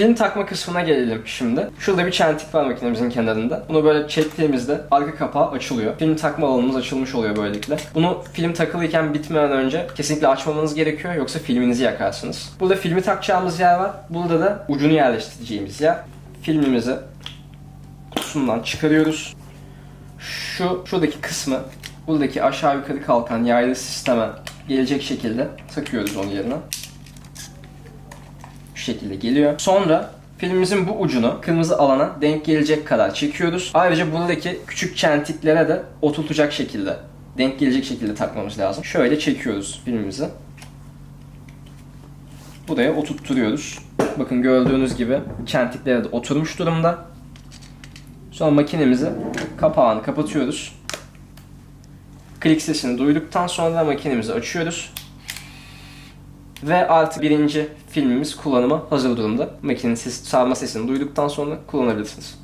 Film takma kısmına gelelim şimdi. Şurada bir çentik var makinemizin kenarında. Bunu böyle çektiğimizde arka kapağı açılıyor. Film takma alanımız açılmış oluyor böylelikle. Bunu film takılıyken bitmeden önce kesinlikle açmamanız gerekiyor yoksa filminizi yakarsınız. Burada filmi takacağımız yer var. Burada da ucunu yerleştireceğimiz yer. Filmimizi kutusundan çıkarıyoruz. Şu şuradaki kısmı buradaki aşağı yukarı kalkan yaylı sisteme gelecek şekilde takıyoruz onun yerine. Şekilde geliyor. Sonra filmimizin bu ucunu kırmızı alana denk gelecek kadar çekiyoruz. Ayrıca buradaki küçük çentiklere de oturtacak şekilde, denk gelecek şekilde takmamız lazım. Şöyle çekiyoruz filmimizi. Buraya oturtturuyoruz. Bakın gördüğünüz gibi çentiklere de oturmuş durumda. Sonra makinemizi kapağını kapatıyoruz. Klik sesini duyduktan sonra makinemizi açıyoruz. Ve artık birinci filmimiz kullanıma hazır durumda. Makinenin ses, sarma sesini duyduktan sonra kullanabilirsiniz.